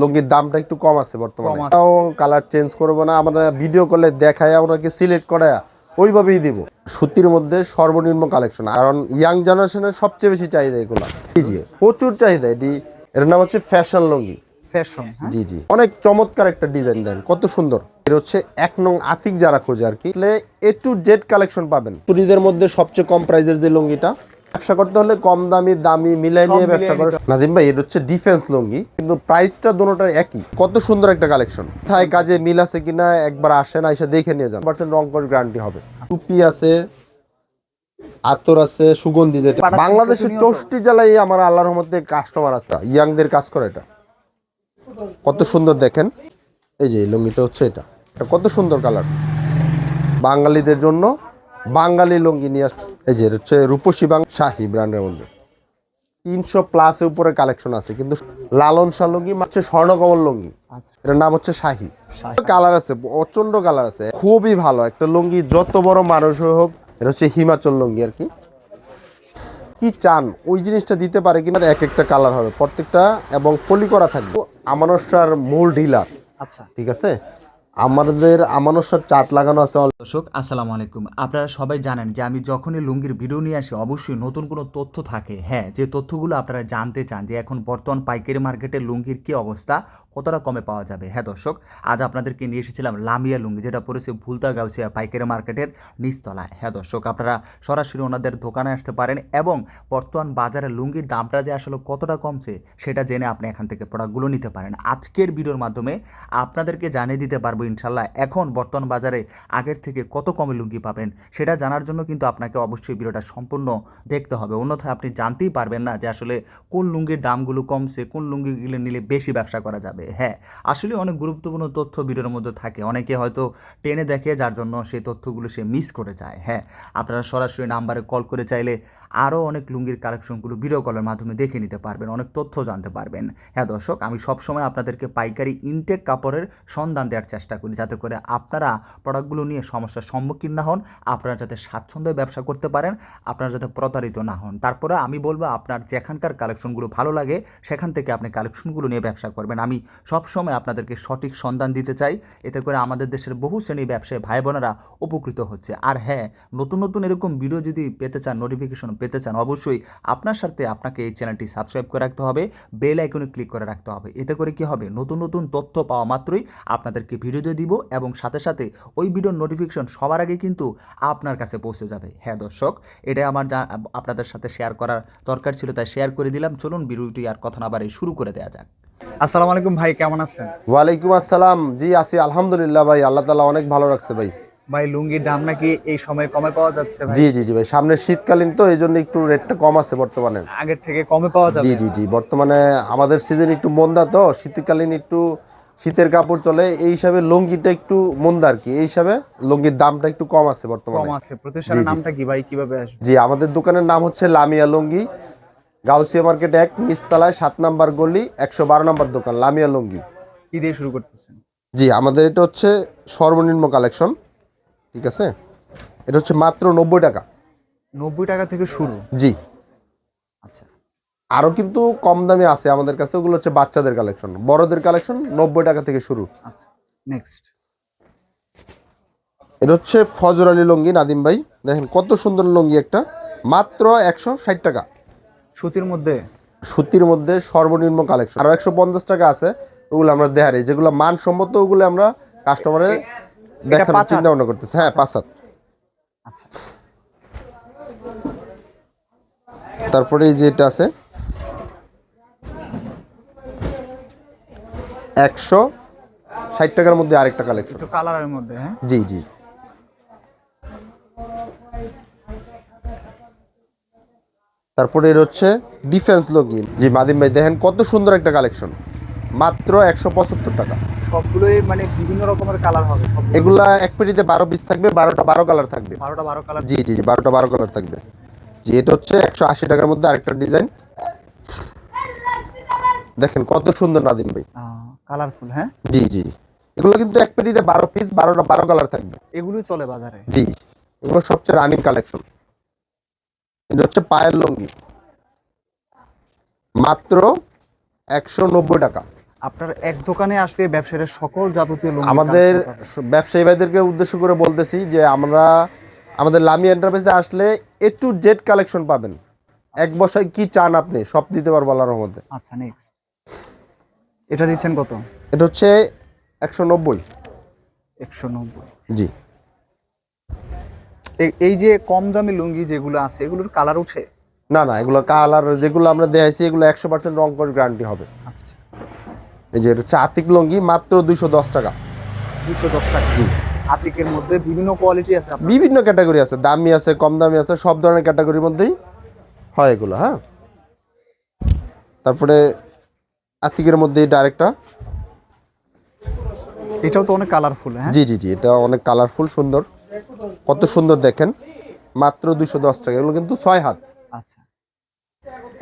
লুঙ্গির দামটা একটু কম আছে বর্তমানে। তাও কালার চেঞ্জ করব না আমরা ভিডিও কলে দেখায় ওনাকে সিলেক্ট করে ওইভাবেই দিব। সুতির মধ্যে সর্বনিম্ন কালেকশন কারণ ইয়াং জেনারেশনের সবচেয়ে বেশি চাহিদা এগুলো। জি জি প্রচুর চাহিদা এটি এর নাম হচ্ছে ফ্যাশন লুঙ্গি। ফ্যাশন জি জি। অনেক চমৎকার একটা ডিজাইন দেন কত সুন্দর। এর হচ্ছে এক নং আতিক যারা খোঁজে আর কি এ টু জেড কালেকশন পাবেন। চুরিদের মধ্যে সবচেয়ে কম প্রাইজের যে লুঙ্গিটা ব্যবসা করতে হলে কম দামি দামি মিলাই নিয়ে ব্যবসা করে নাদিম ভাই এটা হচ্ছে ডিফেন্স লুঙ্গি। কিন্তু প্রাইসটা দুটোটার একই। কত সুন্দর একটা কালেকশন কোথায় কাজে মিল আছে কিনা একবার আসেন এসে দেখে নিয়ে যান। পার্সেন্ট রং কস গ্যারান্টি হবে। টুপি আছে আতর আছে সুগন্ধি যেটা। বাংলাদেশের? চৌষট্টি জেলায় আমার আল্লাহর মধ্যে কাস্টমার আছে। ইয়াংদের কাজ করে এটা। কত সুন্দর দেখেন। এই যে এই লুঙ্গিটা হচ্ছে এটা। এটা কত সুন্দর কালার বাঙালিদের জন্য বাঙালি লুঙ্গি নিয়ে আস- এই যে হচ্ছে রূপসী বাং শাহি ব্র্যান্ডের মধ্যে তিনশো প্লাসের উপরে কালেকশন আছে কিন্তু লালন শাহ লুঙ্গি হচ্ছে স্বর্ণকমল লুঙ্গি। আচ্ছা। এটার নাম হচ্ছে শাহি। কালার আছে প্রচণ্ড কালার আছে খুবই ভালো। একটা লুঙ্গি যত বড় মানুষ হোক এটা হচ্ছে হিমাচল লুঙ্গি আর কি। কি চান? ওই জিনিসটা দিতে পারে কিনা এক একটা কালার হবে প্রত্যেকটা এবং পলি করা থাকবে। আমানস্টার মূল ডিলার আচ্ছা। ঠিক আছে? আমাদের আমানস্টার চার্ট লাগানো আছে দর্শক, আসসালামু আলাইকুম। আপনারা সবাই জানেন যে আমি যখনই লুঙ্গির ভিডিও নিয়ে আসি, অবশ্যই নতুন কোনো তথ্য থাকে। হ্যাঁ যে তথ্যগুলো আপনারা জানতে চান যে এখন বর্তমান পাইকারি মার্কেটে লুঙ্গির কী অবস্থা, কতটা কমে পাওয়া যাবে। হ্যাঁ দর্শক, আজ আপনাদেরকে নিয়ে এসেছিলাম লামিয়া লুঙ্গি, যেটা পড়েছে ভুলতা গাউসিয়া পাইকারি মার্কেটের নিচতলায়। হ্যাঁ দর্শক, আপনারা সরাসরি ওনাদের দোকানে আসতে পারেন এবং বর্তমান বাজারে লুঙ্গির দামটা যে আসলে কতটা কমছে, সেটা জেনে আপনি এখান থেকে প্রোডাক্টগুলো নিতে পারেন। আজকের ভিডিওর মাধ্যমে আপনাদেরকে জানিয়ে দিতে পারব ইনশাল্লাহ এখন বর্তমান বাজারে আগের থেকে কত কমে লুঙ্গি পাবেন সেটা জানার জন্য কিন্তু আপনাকে অবশ্যই ভিডিওটা সম্পূর্ণ দেখতে হবে। অন্যথায় আপনি জানতেই পারবেন না যে আসলে কোন লুঙ্গির দামগুলো কমছে, কোন লুঙ্গিগুলো নিলে বেশি ব্যবসা করা যাবে। হ্যাঁ আসলে অনেক গুরুত্বপূর্ণ তথ্য ভিডিওর মধ্যে থাকে। অনেকে হয়তো টেনে দেখে যার জন্য সেই তথ্যগুলো সে মিস করে যায়। হ্যাঁ আপনারা সরাসরি নাম্বারে কল করে চাইলে আরও অনেক লুঙ্গির কালেকশনগুলো ভিডিও কলের মাধ্যমে দেখে নিতে পারবেন, অনেক তথ্য জানতে পারবেন। হ্যাঁ দর্শক, আমি সবসময় আপনাদেরকে পাইকারি ইনটেক কাপড়ের সন্ধান দেওয়ার চেষ্টা করি যাতে করে আপনারা প্রোডাক্টগুলো নিয়ে সমস্যার সম্মুখীন না হন, আপনারা যাতে স্বাচ্ছন্দ্যে ব্যবসা করতে পারেন, আপনারা যাতে প্রতারিত না হন। তারপরে আমি বলব আপনার যেখানকার কালেকশনগুলো ভালো লাগে, সেখান থেকে আপনি কালেকশনগুলো নিয়ে ব্যবসা করবেন। আমি সবসময় আপনাদেরকে সঠিক সন্ধান দিতে চাই, এতে করে আমাদের দেশের বহু শ্রেণি ব্যবসায়ী ভাই বোনেরা উপকৃত হচ্ছে। আর হ্যাঁ নতুন নতুন এরকম ভিডিও যদি পেতে চান নোটিফিকেশন পেতে চান, অবশ্যই আপনার সাথে আপনাকে এই চ্যানেলটি সাবস্ক্রাইব করে রাখতে হবে বেল আইকনে ক্লিক করে রাখতে হবে। এতে করে কি হবে? নতুন নতুন তথ্য পাওয়া মাত্রই আপনাদেরকে ভিডিও দিয়ে দিব এবং সাথে সাথে ওই ভিডিওর নোটিফিকেশন সবার আগে কিন্তু আপনার কাছে পৌঁছে যাবে। হ্যাঁ দর্শক এটাই আমার যা আপনাদের সাথে শেয়ার করার দরকার ছিল তাই শেয়ার করে দিলাম। চলুন ভিডিওটি আর কথা না বাড়ি শুরু করে দেওয়া যাক। আসসালামু আলাইকুম ভাই কেমন আছেন? ওয়ালাইকুম আসসালাম। জি আছি আলহামদুলিল্লাহ ভাই আল্লাহ তালা অনেক ভালো রাখছে ভাই। ভাই লুঙ্গির দাম নাকি এই সময় কমে পাওয়া যাচ্ছে ভাই? জি জি জি ভাই সামনে শীতকালীন তো এই জন্য একটু রেটটা কম আছে বর্তমানে। আগের থেকে কমে পাওয়া যাবে? জি জি জি বর্তমানে আমাদের সিজন একটু মন্দা তো শীতকালীন একটু শীতের কাপড় চলে এই হিসাবে লুঙ্গিটা একটু মন্দা আর কি। এই হিসাবে লুঙ্গির দামটা একটু কম আছে বর্তমানে। কম আছে। প্রতিষ্ঠানের নামটা কি ভাই? কীভাবে আসবে? জি আমাদের দোকানের নাম হচ্ছে লামিয়া লুঙ্গি। গাউসিয়া মার্কেট এক নিচতলায় সাত নাম্বার গলি একশো বারো নাম্বার দোকান লামিয়া লুঙ্গি। কি দিয়ে শুরু করতেছেন? জি আমাদের এটা হচ্ছে সর্বনিম্ন কালেকশন ঠিক আছে? এটা হচ্ছে মাত্র নব্বই টাকা। নব্বই টাকা থেকে শুরু? জি। আচ্ছা। আরও কিন্তু কম দামে আছে আমাদের কাছে ওগুলো হচ্ছে বাচ্চাদের কালেকশন বড়দের কালেকশন নব্বই টাকা থেকে শুরু। আচ্ছা নেক্সট এটা হচ্ছে ফজর আলী লুঙ্গি নাদিম ভাই। দেখেন কত সুন্দর লুঙ্গি একটা মাত্র একশো ষাট টাকা। সুতির মধ্যে? সুতির মধ্যে সর্বনিম্ন কালেকশন আরও একশো পঞ্চাশ টাকা আছে ওগুলো আমরা দেখারি যেগুলো মানসম্মত ওগুলো আমরা কাস্টমারে দেখানোর পাঁচ চিন্তা ভাবনা করতেছি। হ্যাঁ পাঁচ হাত। আচ্ছা। তারপরে এই যে এটা আছে একশো ষাট টাকার মধ্যে আরেকটা কালেকশন কালারের মধ্যে হ্যাঁ? জি জি। তারপরে এর হচ্ছে ডিফেন্স লগিন জি মাদিম ভাই দেখেন কত সুন্দর একটা কালেকশন মাত্র একশো পঁচাত্তর টাকা। সবগুলোই মানে বিভিন্ন রকমের কালার হবে সব এগুলা এক পেটিতে বারো পিস থাকবে বারোটা বারো কালার থাকবে। বারোটা বারো কালার জি জি জি বারোটা বারো কালার থাকবে। জি এটা হচ্ছে একশো আশি টাকার মধ্যে আরেকটা ডিজাইন দেখেন কত সুন্দর নাদিম ভাই। কালারফুল হ্যাঁ? জি জি। এগুলো কিন্তু এক পেটিতে বারো পিস বারোটা বারো কালার থাকবে। এগুলোই চলে বাজারে। জি এগুলো সবচেয়ে রানিং কালেকশন এটা হচ্ছে পায়ের লুঙ্গি। মাত্র একশো নব্বই টাকা। আপনার এক দোকানে আসলে ব্যবসায়ীরা সকল যাবতীয় লুঙ্গি আমাদের ব্যবসায়ী ভাইদেরকে উদ্দেশ্য করে বলতেছি যে আমরা আমাদের লামি এন্টারপ্রাইজে আসলে এ টু জেড কালেকশন পাবেন। এক বসায় কি চান আপনি? সব দিতে পারব আল্লাহর মধ্যে আচ্ছা নেক্সট এটা দিচ্ছেন কত? এটা হচ্ছে একশো নব্বই। একশো নব্বই। জি। এই যে কম দামি লুঙ্গি যেগুলো আছে এগুলোর কালার উঠে? না না এগুলো কালার যেগুলো আমরা দেখাইছি এগুলো একশো পার্সেন্ট রং করে গ্যারান্টি হবে। আচ্ছা। এই যে এটা হচ্ছে আতিক লুঙ্গি মাত্র দুইশো দশ টাকা। দুশো দশ টাকা। জি। আতিকের মধ্যে বিভিন্ন কোয়ালিটি আছে বিভিন্ন ক্যাটাগরি আছে দামি আছে কম দামি আছে সব ধরনের ক্যাটাগরির মধ্যেই হয় এগুলো হ্যাঁ? তারপরে আতিকের মধ্যে এটা আরেকটা। এটাও তো অনেক কালারফুল হ্যাঁ? জি জি জি এটা অনেক কালারফুল সুন্দর। কত সুন্দর দেখেন। মাত্র দুশো দশ টাকা এগুলো কিন্তু ছয় হাত। আচ্ছা।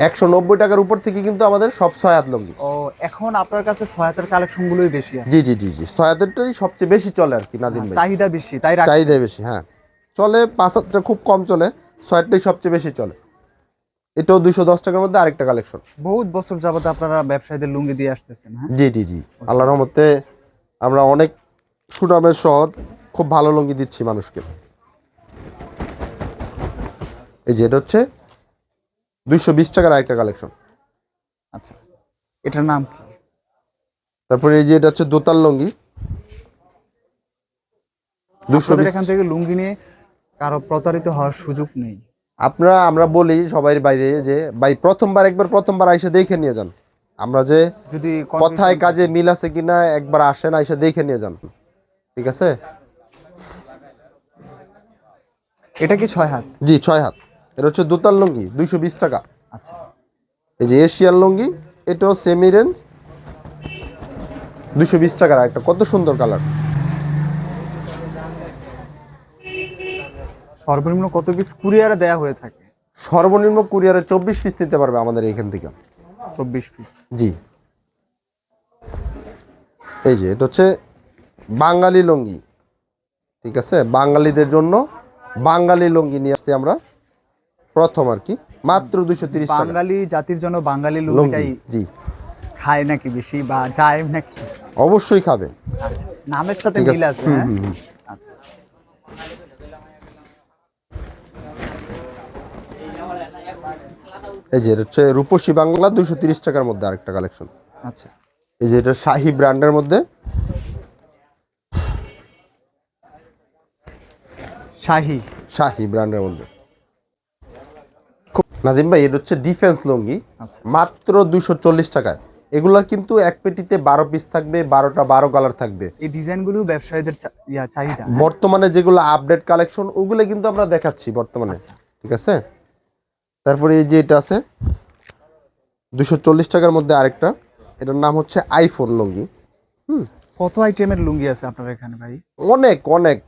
একশো নব্বই টাকার উপর থেকে কিন্তু আমাদের সব ছয় হাত লঙ্গি। ও এখন আপনার কাছে সহায়তার কালেকশন গুলোই বেশি আছে? জি জি জি জি ছয় হাতেরটাই সবচেয়ে বেশি চলে আর কি নাদিম ভাই। চাহিদা বেশি তাই। চাহিদা বেশি হ্যাঁ। চলে পাঁচ হাতটা খুব কম চলে ছয়টাই সবচেয়ে বেশি চলে। এটাও দুইশো দশ টাকার মধ্যে আরেকটা কালেকশন বহুত বছর যাবত আপনারা ব্যবসায়ীদের লুঙ্গি দিয়ে আসতেছেন হ্যাঁ? জি জি জি। আল্লাহর রহমতে আমরা অনেক সুনামের সহ খুব ভালো লুঙ্গি দিচ্ছি মানুষকে। এই যে এটা হচ্ছে দুইশো বিশ টাকার আরেকটা কালেকশন আচ্ছা এটার নাম কি? তারপরে এই যে এটা হচ্ছে দোতাল লুঙ্গি। দুশো এখান থেকে লুঙ্গি নিয়ে কারও প্রতারিত হওয়ার সুযোগ নেই। আপনারা আমরা বলি সবাই বাইরে যে ভাই প্রথমবার একবার প্রথমবার আইসা দেখে নিয়ে যান। আমরা যে যদি কথায় কাজে মিল আছে কিনা একবার আসেন আইসা দেখে নিয়ে যান। ঠিক আছে? এটা কি ছয় হাত? জি ছয় হাত। এটা হচ্ছে দোতাল লুঙ্গি দুইশো বিশ টাকা। আচ্ছা। এই যে এশিয়ান লুঙ্গি এটাও সেমি রেঞ্জ দুশো বিশ টাকার। একটা কত সুন্দর কালার সর্বনিম্ন কত পিস কুরিয়ারে দেয়া হয়ে থাকে? সর্বনিম্ন কুরিয়ারে চব্বিশ পিস নিতে পারবে আমাদের এখান থেকে। চব্বিশ পিস জি। এই যে এটা হচ্ছে বাঙালি লুঙ্গি। ঠিক আছে? বাঙালিদের জন্য বাঙালি লুঙ্গি নিয়ে আসছি আমরা। প্রথম আর কি। মাত্র দুশো তিরিশ টাকা। বাঙালি জাতির জন্য বাঙালি লুঙ্গি লুঙ্গিটাই জি। খায় নাকি বেশি বা যায় নাকি? অবশ্যই খাবে। আচ্ছা নামের সাথে মিল আছে। হ্যাঁ। আচ্ছা। এই যে এটা হচ্ছে রূপসী বাংলা দুইশো তিরিশ টাকার মধ্যে আরেকটা কালেকশন আচ্ছা। এই যে এটা শাহি ব্র্যান্ডের মধ্যে। শাহি। শাহি ব্র্যান্ডের মধ্যে। নাদিম ভাই এটা হচ্ছে ডিফেন্স লুঙ্গি আচ্ছা। মাত্র দুশো চল্লিশ টাকায়। এগুলা কিন্তু এক পেটিতে বারো পিস থাকবে বারোটা বারো কালার থাকবে। এই ডিজাইনগুলো ব্যবসায়ীদের চাহিদা হ্যাঁ? বর্তমানে যেগুলো আপডেট কালেকশন ওগুলো কিন্তু আমরা দেখাচ্ছি বর্তমানে। আচ্ছা। ঠিক আছে? তারপরে এই যে এটা আছে দুশো চল্লিশ টাকার মধ্যে আরেকটা। এটার নাম হচ্ছে আইফোন লুঙ্গি। কত আইটেমের লুঙ্গি আছে আপনার এখানে ভাই? অনেক অনেক।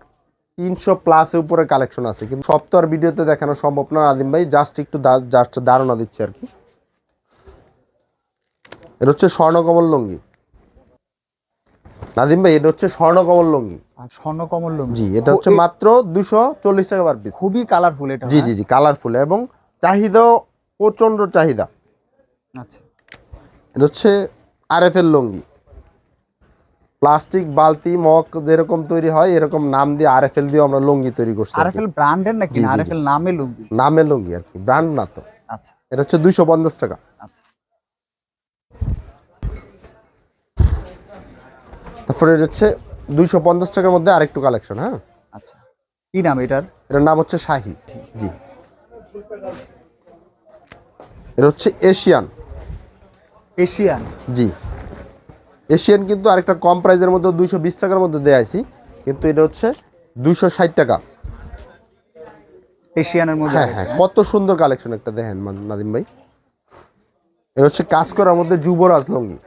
তিনশো প্লাস উপরে কালেকশন আছে কিন্তু সব তো আর ভিডিওতে দেখানো সম্ভব না আদিম ভাই জাস্ট একটু জাস্ট ধারণা দিচ্ছি আর কি। এটা হচ্ছে স্বর্ণকমল লুঙ্গি। নাদিম ভাই এটা হচ্ছে স্বর্ণকমল লুঙ্গি। আর স্বর্ণকমল লুঙ্গি। জি এটা হচ্ছে মাত্র দুশো চল্লিশ টাকা পার পিস খুবই কালারফুল এটা জি হ্যাঁ? জি জি কালারফুল এবং চাহিদাও প্রচণ্ড চাহিদা। আচ্ছা। এটা হচ্ছে আরএফএল লুঙ্গি। প্লাস্টিক বালতি মগ যেরকম তৈরি হয় এরকম নাম দিয়ে আরএফএল দিয়ে আমরা লুঙ্গি তৈরি করছি আর। আরএফএল ব্র্যান্ডের নাকি। আরএফএল নামে লুঙ্গি? নামে লুঙ্গি আর কি ব্র্যান্ড না তো। আচ্ছা। এটা হচ্ছে দুইশো পঞ্চাশ টাকা। আচ্ছা। তারপরে এটা হচ্ছে দুইশো পঞ্চাশ টাকার মধ্যে আরেকটু কালেকশন হ্যাঁ। আচ্ছা। কি নাম এটার? এটার নাম হচ্ছে শাহি। জি। এটা হচ্ছে এশিয়ান। এশিয়ান? জি। এশিয়ান কিন্তু আরেকটা কম প্রাইজের মধ্যে দুইশো বিশ টাকার মধ্যে দেয়া আইছি কিন্তু এটা হচ্ছে দুইশো ষাট টাকা। এশিয়ানের মধ্যে হ্যাঁ হ্যাঁ কত সুন্দর কালেকশন একটা দেখেন নাদিম ভাই। এটা হচ্ছে কাজ করার মধ্যে যুবরাজ লঙ্গি।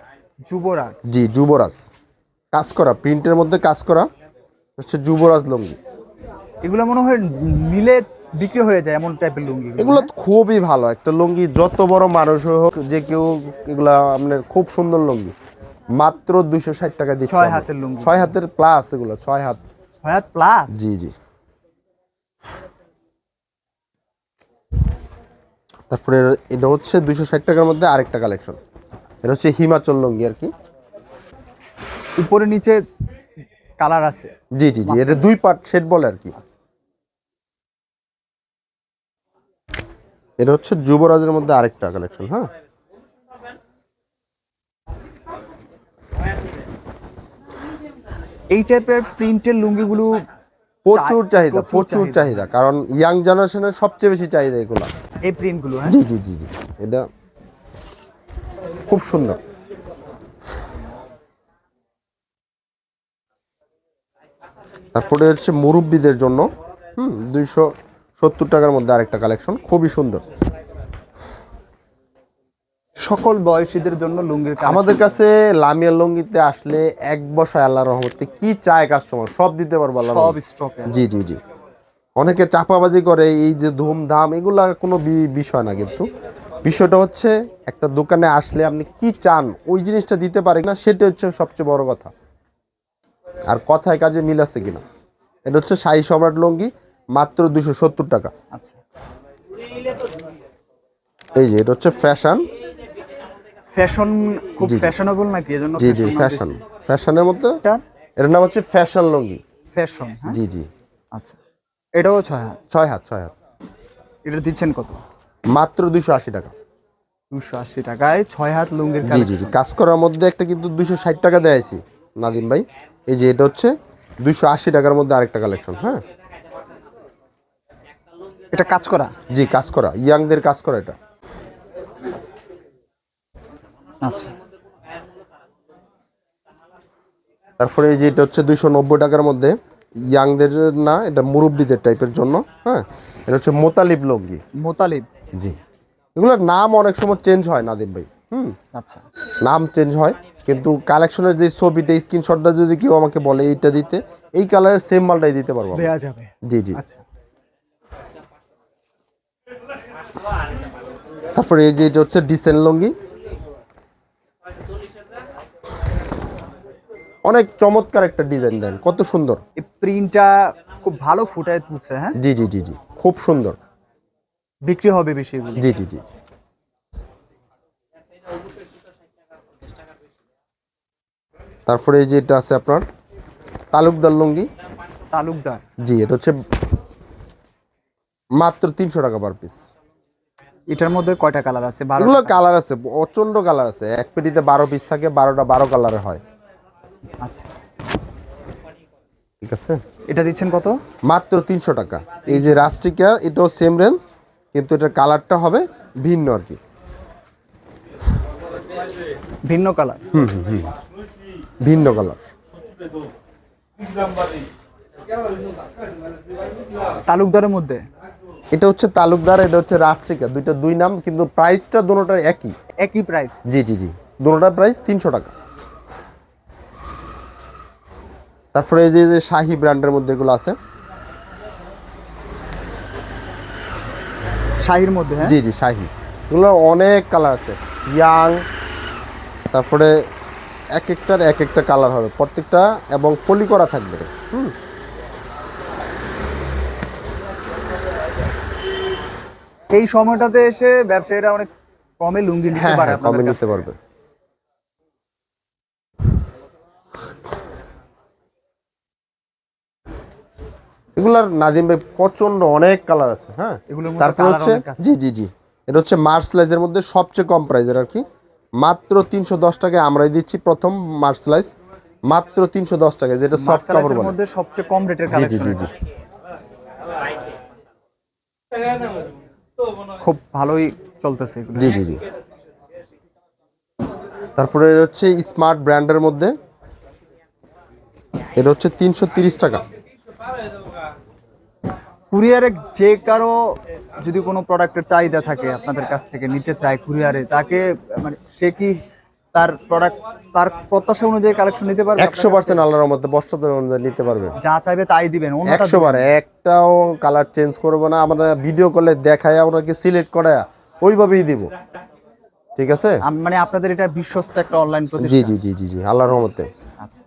যুবরাজ? জি যুবরাজ। কাজ করা প্রিন্টের মধ্যে কাজ করা হচ্ছে যুবরাজ লঙ্গি। এগুলো মনে হয় মিলে বিক্রি হয়ে যায় এমন টাইপের লুঙ্গি এগুলো খুবই ভালো। একটা লুঙ্গি যত বড় মানুষ হোক যে কেউ এগুলা আপনার খুব সুন্দর লুঙ্গি। মাত্র দুইশো ষাট টাকা দিচ্ছে ছয় হাতের লুঙ্গি। ছয় হাতের প্লাস এগুলো ছয় হাত। ছয়াত প্লাস জি জি। তারপরে এটা হচ্ছে দুইশো ষাট টাকার মধ্যে আরেকটা কালেকশন এটা হচ্ছে হিমাচল লুঙ্গি আর কি। উপরে নিচে কালার আছে। জি জি জি। এটা দুই পার্ট সেট বলে আর কি। এটা হচ্ছে যুবরাজের মধ্যে আরেকটা কালেকশন হ্যাঁ? এই টাইপের প্রিন্টের লুঙ্গিগুলো প্রচুর চাহিদা প্রচুর চাহিদা। কারণ ইয়াং জেনারেশনের সবচেয়ে বেশি চাহিদা এগুলো। এই প্রিন্টগুলো হ্যাঁ? জি জি জি জি এটা খুব সুন্দর। তারপরে হচ্ছে মুরব্বীদের জন্য হুম দুইশো সত্তর টাকার মধ্যে আরেকটা কালেকশন খুবই সুন্দর। সকল বয়সীদের জন্য লুঙ্গির আমাদের কাছে লামিয়া লুঙ্গিতে আসলে এক বসায় আল্লাহ রহমতে কি চায় কাস্টমার সব দিতে পারব আল্লাহ সব। স্টক জি জি জি। অনেকে চাপাবাজি করে এই যে ধুমধাম এগুলা কোনো বিষয় না কিন্তু। বিষয়টা হচ্ছে একটা দোকানে আসলে আপনি কি চান ওই জিনিসটা দিতে পারে না সেটা হচ্ছে সবচেয়ে বড় কথা। আর কথায় কাজে মিল আছে কিনা? এটা হচ্ছে শাহী সম্রাট লঙ্গি মাত্র দুশো সত্তর টাকা। আচ্ছা। এই যে এটা হচ্ছে ফ্যাশন ফ্যাশন খুব। ফ্যাশনেবল নাকি? এজন্য জি জি ফ্যাশন ফ্যাশনের মধ্যে এটার নাম হচ্ছে ফ্যাশন লঙ্গি। ফ্যাশন জি জি। আচ্ছা। এটাও ছয় হাত? ছয় হাত ছয় হাত। এটা দিচ্ছেন কত? মাত্র দুশো আশি টাকা। দুশো আশি টাকায় ছয় হাত লুঙ্গির জি জি জি। কাজ করার মধ্যে একটা কিন্তু দুশো ষাট টাকা দেয়াইছি নাদিম ভাই। এই যে এটা হচ্ছে দুশো আশি টাকার মধ্যে আরেকটা কালেকশন হ্যাঁ? এটা কাজ করা? জি কাজ করা। ইয়াংদের কাজ করা এটা। আচ্ছা। তারপরে এই যে এটা হচ্ছে দুশো নব্বই টাকার মধ্যে। ইয়াংদের না এটা মুরব্বীদের টাইপের জন্য হ্যাঁ? এটা হচ্ছে মোতালিব লঙ্গি মোতালিব। জি। এগুলোর নাম অনেক সময় চেঞ্জ হয় নাদিম ভাই। হুম? আচ্ছা। নাম চেঞ্জ হয় কিন্তু কালেকশনের যে ছবিটা স্ক্রিনশটটা যদি কেউ আমাকে বলে এইটা দিতে এই কালারের সেম মালটাই দিতে পারব। দেয়া যাবে। জি জি। আচ্ছা। তারপরে এই যে এটা হচ্ছে ডিসেন লঙ্গি। অনেক চমৎকার একটা ডিজাইন দেন কত সুন্দর। এই প্রিন্টটা খুব ভালো ফুটায় তুলছে হ্যাঁ? জি জি জি জি খুব সুন্দর। বিক্রি হবে বেশি জি জি জি। তারপরে এই যে এটা আছে আপনার তালুকদার লুঙ্গি। তালুকদার। জি এটা হচ্ছে মাত্র তিনশো টাকা পার পিস। এটার মধ্যে কয়টা কালার আছে? এগুলো কালার আছে প্রচণ্ড কালার আছে। এক পেটিতে বারো পিস থাকে বারোটা বারো কালারের হয়। আচ্ছা। ঠিক আছে? এটা দিচ্ছেন কত? মাত্র তিনশো টাকা। এই যে রাস্ট্রিকা এটাও সেম রেঞ্জ কিন্তু এটার কালারটা হবে ভিন্ন আর কি। ভিন্ন কালার হুম ভিন্ন কালার তালুকদারের মধ্যে? এটা হচ্ছে তালুকদার এটা হচ্ছে রাস্ট্রিকা দুইটা দুই নাম কিন্তু প্রাইসটা দুটোটার একই। একই প্রাইস জি জি জি। দুটোটার প্রাইস তিনশো টাকা। তারপরে এই যে যে শাহি ব্র্যান্ডের মধ্যে এগুলো আছে। শাহির মধ্যে হ্যাঁ? জি জি শাহি। এগুলো অনেক কালার আছে। ইয়াং তারপরে এক একটার এক একটা কালার হবে। প্রত্যেকটা এবং পলি করা থাকবে। হুম। এই সময়টাতে এসে ব্যবসায়ীরা অনেক কমে লুঙ্গি নিতে হ্যাঁ পারে হ্যাঁ কমে নিতে। পারবে। এগুলার নাদিম ভাই প্রচণ্ড অনেক কালার আছে হ্যাঁ? তারপর হচ্ছে জি জি জি। এটা হচ্ছে মার্সলাইজের মধ্যে সবচেয়ে কম প্রাইজের আর কি। মাত্র তিনশো দশ টাকায় আমরাই দিচ্ছি প্রথম মার্সলাইজ মাত্র তিনশো দশ টাকায় যেটা সফট কাপড় বলে। সবচেয়ে কম রেটের জি জি জি জি। খুব ভালোই চলতেছে জি জি জি। তারপরে হচ্ছে স্মার্ট ব্র্যান্ডের মধ্যে। এটা হচ্ছে তিনশো তিরিশ টাকা। কুরিয়ারে যে কারও যদি কোনো প্রোডাক্টের চাহিদা থাকে আপনাদের কাছ থেকে নিতে চায় কুরিয়ারে তাকে মানে সে কি তার প্রোডাক্ট তার প্রত্যাশা অনুযায়ী কালেকশন নিতে পারবে একশো পার্সেন্ট আল্লাহর মধ্যে বস্ত্রের মধ্যে নিতে পারবে। যা চাইবে তাই দিবেন একশো বার একটাও কালার চেঞ্জ করব না আমরা ভিডিও কলে দেখায় ওনাকে সিলেক্ট করায় ওইভাবেই দিব। ঠিক আছে? মানে আপনাদের এটা বিশ্বস্ত একটা অনলাইন জি প্রতিষ্ঠান। জি জি জি জি আল্লাহর রহমতে। আচ্ছা।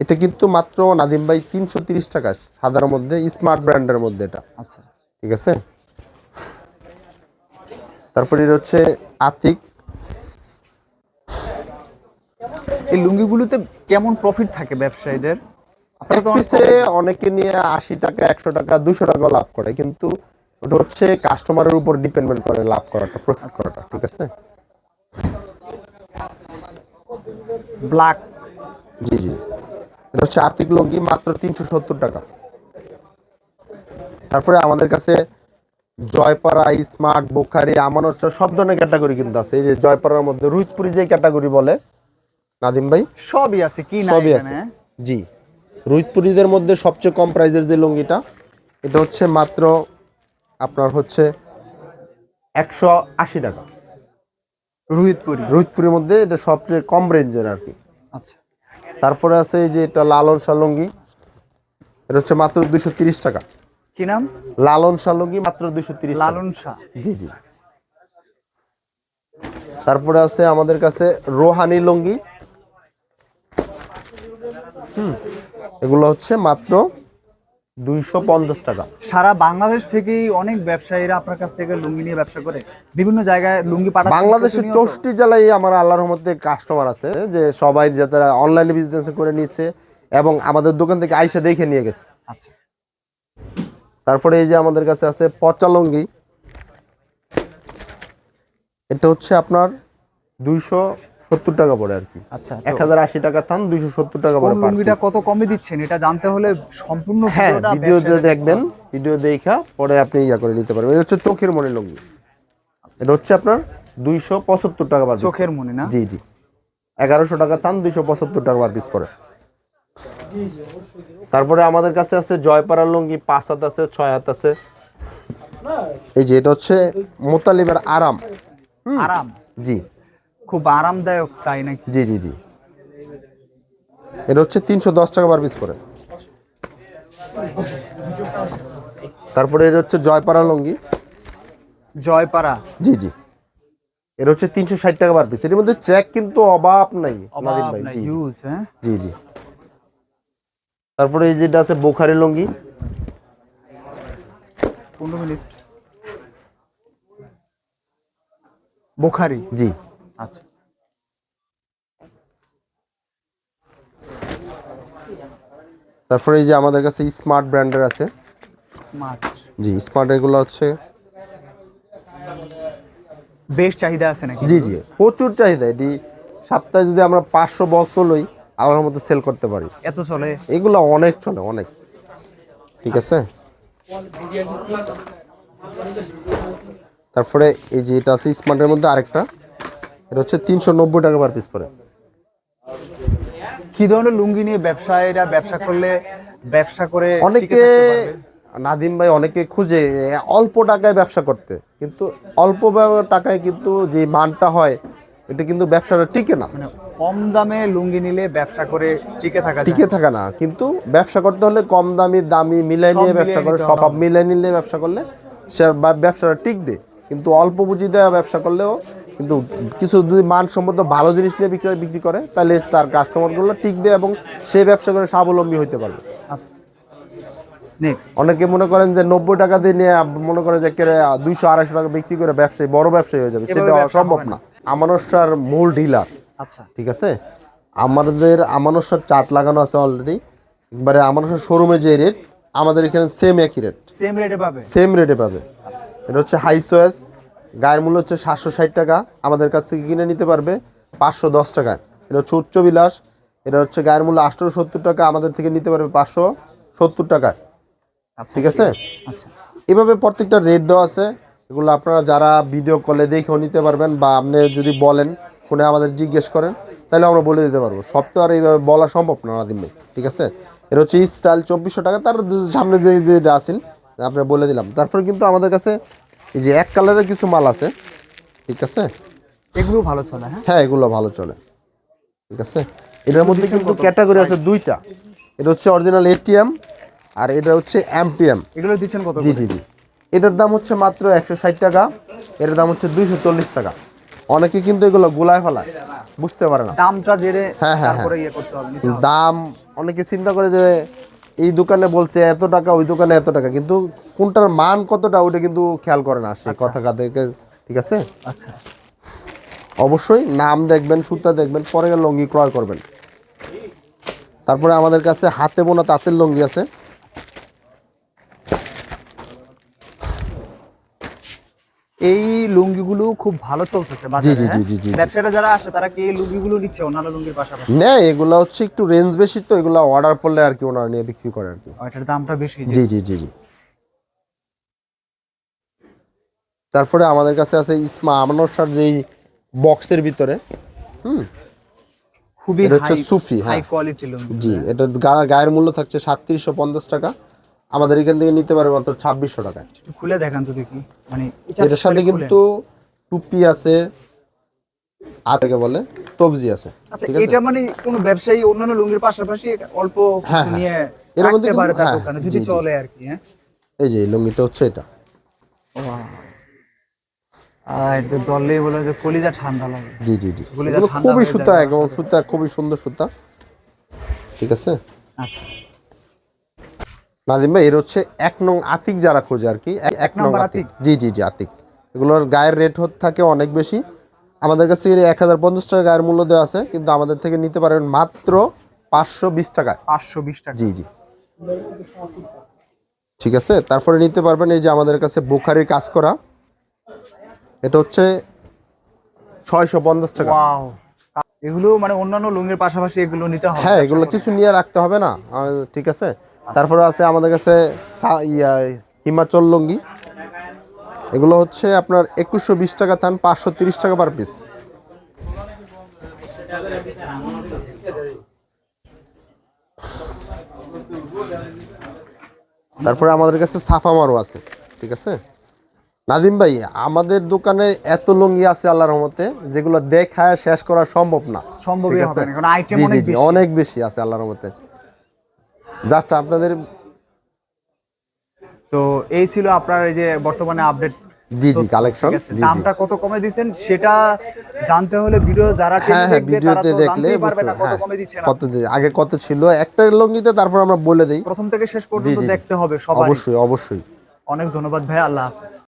এটা কিন্তু মাত্র নাদিম ভাই তিনশো তিরিশ টাকা সাদার মধ্যে স্মার্ট ব্র্যান্ডের মধ্যে এটা। আচ্ছা। ঠিক আছে? তারপরে এটা হচ্ছে আতিক। এই লুঙ্গিগুলোতে কেমন প্রফিট থাকে ব্যবসায়ীদের? আপনারা তো অনেকে নিয়ে আশি টাকা একশো টাকা দুশো টাকা লাভ করে কিন্তু ওটা হচ্ছে কাস্টমারের উপর করে লাভ করাটা প্রফিট করাটা ঠিক আছে? ব্ল্যাক জি জি। এটা হচ্ছে আর্থিক লুঙ্গি মাত্র তিনশো সত্তর টাকা। তারপরে আমাদের কাছে জয়পাড়া স্মার্ট বোখারি আমানত সব ধরনের ক্যাটাগরি কিন্তু আছে। এই যে জয়পাড়ার মধ্যে রুইতপুরি যে ক্যাটাগরি বলে নাদিম ভাই? সবই আছে কি না সবই আছে? জি। রুইতপুরিদের মধ্যে সবচেয়ে কম প্রাইজের যে লুঙ্গিটা এটা হচ্ছে মাত্র আপনার হচ্ছে একশো আশি টাকা। রোহিতপুরি। রুইতপুরির মধ্যে এটা সবচেয়ে কম রেঞ্জের আর কি। আচ্ছা। তারপরে আছে এই যে এটা লালন শালঙ্গি এটা হচ্ছে মাত্র দুশো তিরিশ টাকা। কি নাম? লালন শালঙ্গি মাত্র দুশো তিরিশ লালন শাহ জি জি। তারপরে আছে আমাদের কাছে রোহানি লুঙ্গি হুম। এগুলো হচ্ছে মাত্র দুইশো পঞ্চাশ টাকা। সারা বাংলাদেশ থেকেই অনেক ব্যবসায়ীরা আপনার কাছ থেকে লুঙ্গি নিয়ে ব্যবসা করে। বিভিন্ন জায়গায় লুঙ্গি পাঠাচ্ছে বাংলাদেশের প্রতিনিয়ত। চৌষ্টি জেলায় আমার আল্লাহর রহমতে কাস্টমার আছে যে সবাই যারা অনলাইনে বিজনেস করে নিচ্ছে এবং আমাদের দোকান থেকে আইসা দেখে নিয়ে গেছে। আচ্ছা। তারপরে এই যে আমাদের কাছে আছে পচা লুঙ্গি। এটা হচ্ছে আপনার দুইশো সত্তর টাকা পড়ে আর কি। আচ্ছা এক হাজার আশি টাকা থান দুইশো সত্তর টাকা পড়ে লুঙ্গিটা কত কমে দিচ্ছেন? এটা জানতে হলে সম্পূর্ণ হ্যাঁ ভিডিও দেখবেন। ভিডিও দেখা পরে আপনি ইয়া করে নিতে পারবেন। এটা হচ্ছে চোখের মনে লুঙ্গি। এটা হচ্ছে আপনার দুইশো পঁচাত্তর টাকা পার চোখের মনে না? জি জি। এগারোশো টাকা থান দুইশো পঁচাত্তর টাকা পার পিস পরে তারপরে আমাদের কাছে আছে জয়পাড়া লুঙ্গি পাঁচ হাত আছে ছয় হাত আছে। এই যে এটা হচ্ছে মোতালিবের আরাম। আরাম। জি। খুব আরামদায়ক তাই নাকি? জি জি জি। এটা হচ্ছে তিনশো দশ টাকা পার পিস করে। তারপরে এটা হচ্ছে জয়পাড়া লুঙ্গি। জয়পাড়া? জি জি। এটা হচ্ছে তিনশো ষাট টাকা পার পিস এর মধ্যে চেক কিন্তু অভাব নাই নাদিম ভাই। জি জি। হ্যাঁ? জি জি। তারপরে এই যেটা আছে বোখারি লুঙ্গি। পনেরো মিনিট। বোখারি? জি। আচ্ছা। তারপরে এই যে আমাদের কাছে স্মার্ট ব্র্যান্ডের আছে। স্মার্ট জি স্মার্ট এগুলো হচ্ছে বেশ চাহিদা আছে নাকি? জি জি প্রচুর চাহিদা। এটি সপ্তাহে যদি আমরা পাঁচশো বক্স লই আল্লাহর মধ্যে সেল করতে পারি। এত চলে? এগুলো অনেক চলে অনেক। ঠিক আছে? তারপরে এই যে এটা আছে স্মার্টের মধ্যে আরেকটা। এটা হচ্ছে তিনশো নব্বই টাকা পার পিস পরে। কি ধরনের লুঙ্গি নিয়ে ব্যবসায়ীরা ব্যবসা করলে ব্যবসা করে অনেকে নাদিম ভাই অনেকে খুঁজে অল্প টাকায় ব্যবসা করতে। কিন্তু অল্প টাকায় কিন্তু যে মানটা হয় এটা কিন্তু ব্যবসাটা টিকে না। মানে কম দামে লুঙ্গি নিলে ব্যবসা করে টিকে থাকা টিকে থাকে না। কিন্তু ব্যবসা করতে হলে কম দামি দামি মিলাই নিয়ে ব্যবসা করে সব মিলাই নিলে ব্যবসা করলে সে ব্যবসাটা টিকবে। কিন্তু অল্প পুঁজি দেওয়া ব্যবসা করলেও কিন্তু কিছু যদি মানসম্মত ভালো জিনিস নিয়ে বিক্রি বিক্রি করে তাহলে তার কাস্টমারগুলো টিকবে এবং সে ব্যবসা করে স্বাবলম্বী হতে পারবে। আচ্ছা। অনেকে মনে করেন যে নব্বই টাকা দিয়ে নিয়ে মনে করে যে দুইশো আড়াইশো টাকা বিক্রি করে ব্যবসায়ী বড় ব্যবসায়ী হয়ে যাবে। সেটা অসম্ভব না। আমানস্যার মূল ডিলার আচ্ছা। ঠিক আছে? আমাদের আমানস্যার চার্ট লাগানো আছে অলরেডি একবারে আমানস্যার শোরুমে যে রেট আমাদের এখানে সেম একই রেট সেম রেটে পাবে? সেম রেটে পাবে। এটা হচ্ছে হাই চয়েস গায়ের মূল্য হচ্ছে সাতশো ষাট টাকা আমাদের কাছ থেকে কিনে নিতে পারবে পাঁচশো দশ টাকায় এটা হচ্ছে উচ্চ বিলাস এটা হচ্ছে গায়ের মূল্য আটশো সত্তর টাকা আমাদের থেকে নিতে পারবে পাঁচশো সত্তর টাকায় আচ্ছা ঠিক আছে আচ্ছা এভাবে প্রত্যেকটা রেট দেওয়া আছে এগুলো আপনারা যারা ভিডিও কলে দেখেও নিতে পারবেন বা আপনি যদি বলেন ফোনে আমাদের জিজ্ঞেস করেন তাহলে আমরা বলে দিতে পারব সব তো আর এইভাবে বলা সম্ভব না নাদিম ভাই ঠিক আছে এটা হচ্ছে স্টাইল চব্বিশশো টাকা তার সামনে যে যেটা আসেন আপনি বলে দিলাম তারপরে কিন্তু আমাদের কাছে এই যে এক কালারের কিছু মাল আছে ঠিক আছে? এগুলো ভালো চলে হ্যাঁ? হ্যাঁ এগুলো ভালো চলে ঠিক আছে? এটার মধ্যে কিন্তু ক্যাটাগরি আছে দুইটা। এটা হচ্ছে অরিজিনাল এটিএম আর এটা হচ্ছে এমটিএম এগুলো দিচ্ছেন কত জি জি জি। এটার দাম হচ্ছে মাত্র একশো ষাট টাকা এটার দাম হচ্ছে দুইশো চল্লিশ টাকা। অনেকে কিন্তু এগুলো গোলায় ফেলায় বুঝতে পারে না। দামটা জেনে হ্যাঁ, হ্যাঁ, তারপরে ইয়ে করতে হবে। দাম অনেকে চিন্তা করে যে এই দোকানে বলছে এত টাকা ওই দোকানে এত টাকা। কিন্তু কোনটার মান কতটা ওইটা কিন্তু খেয়াল করে না সে কথা কাদেরকে ঠিক আছে? আচ্ছা। অবশ্যই নাম দেখবেন সুতা দেখবেন পরে লঙ্গি লুঙ্গি ক্রয় করবেন। তারপরে আমাদের কাছে হাতে বোনা তাঁতের লঙ্গি আছে। এই লুঙ্গিগুলো খুব ভালো চলতেছে বাজারে জি, হ্যাঁ? জি, জি, জি। ব্যবসায়ীরা যারা আসে তারা কি এই লুঙ্গিগুলো নিচ্ছে অন্যান্য লুঙ্গির পাশাপাশি? নেয় এগুলো হচ্ছে একটু রেঞ্জ বেশি তো এগুলো অর্ডার করলে আর কি ওনারা নিয়ে বিক্রি করে আর কি। এটার দামটা বেশি জি জি জি জি। তারপরে আমাদের কাছে আছে ইসমা আমানসার যেই বক্সের ভিতরে হুম? খুবই এটা হচ্ছে সুফি, হাই হ্যাঁ। কোয়ালিটি লুঙ্গি। জি এটা গায়ের মূল্য থাকছে সাতত্রিশশো পঞ্চাশ টাকা। আমাদের এখান থেকে নিতে পারবে মাত্র ছাব্বিশশো টাকায় খুলে দেখান তো দেখি। মানে এটার সাথে কিন্তু টুপি আছে আগে বলে তবজি আছে আচ্ছা আছে? এটা মানে কোন ব্যবসায়ী অন্যান্য লুঙ্গির পাশাপাশি অল্প হ্যাঁ, হ্যাঁ। নিয়ে এর মধ্যে পারে তার হ্যাঁ, দোকানে যদি চলে আর কি হ্যাঁ? এই যে লুঙ্গিটা হচ্ছে এটা। আর এটা বলে যে কলিজা ঠান্ডা লাগে। জি জি জি। খুবই সুতা এবং সুতা খুবই সুন্দর সুতা ঠিক আছে? আচ্ছা। নাজিম ভাই এর হচ্ছে এক নং আতিক যারা খোঁজে আর কি এক- নং আতিক। জি জি জি আতিক। এগুলোর গায়ের রেট থাকে অনেক বেশি। আমাদের কাছে এক হাজার পঞ্চাশ টাকা গায়ের মূল্য দেওয়া আছে কিন্তু আমাদের থেকে নিতে পারবেন মাত্র পাঁচশো বিশ টাকায় পাঁচশো বিশ টাকা। জি জি। ঠিক আছে? তারপরে নিতে পারবেন এই যে আমাদের কাছে বোখারির কাজ করা। এটা হচ্ছে ছয়শো পঞ্চাশ টাকা। ওয়াও। এগুলো মানে অন্যান্য লুঙ্গির পাশাপাশি এগুলো নিতে হবে। হ্যাঁ এগুলো কিছু নিয়ে রাখতে হবে না। ঠিক আছে? তারপরে আছে আমাদের কাছে হিমাচল লুঙ্গি। এগুলো হচ্ছে আপনার একুশশো বিশ টাকা থান পাঁচশো তিরিশ টাকা পার পিস তারপরে আমাদের কাছে সাফামারও আছে ঠিক আছে? নাদিম ভাই আমাদের দোকানে এত লুঙ্গি আছে আল্লাহর রহমতে যেগুলো দেখায় শেষ করা সম্ভব না সম্ভব অনেক বেশি আছে আল্লাহর রহমতে। জাস্ট আপনাদের তো এই ছিল আপনার এই যে বর্তমানে আপডেট জি জি কালেকশন দামটা কত কমে দিচ্ছেন সেটা জানতে হলে ভিডিও যারা হ্যাঁ হ্যাঁ ভিডিওতে দেখলে পারবে বুঝতে না কত হ্যাঁ, কমে দিচ্ছেন কত আগে কত ছিল? একটা লঙ্গিতে তারপর আমরা বলে দেই। প্রথম থেকে শেষ পর্যন্ত। দেখতে হবে সবাই অবশ্যই অবশ্যই। অনেক ধন্যবাদ ভাই আল্লাহ হাফেজ।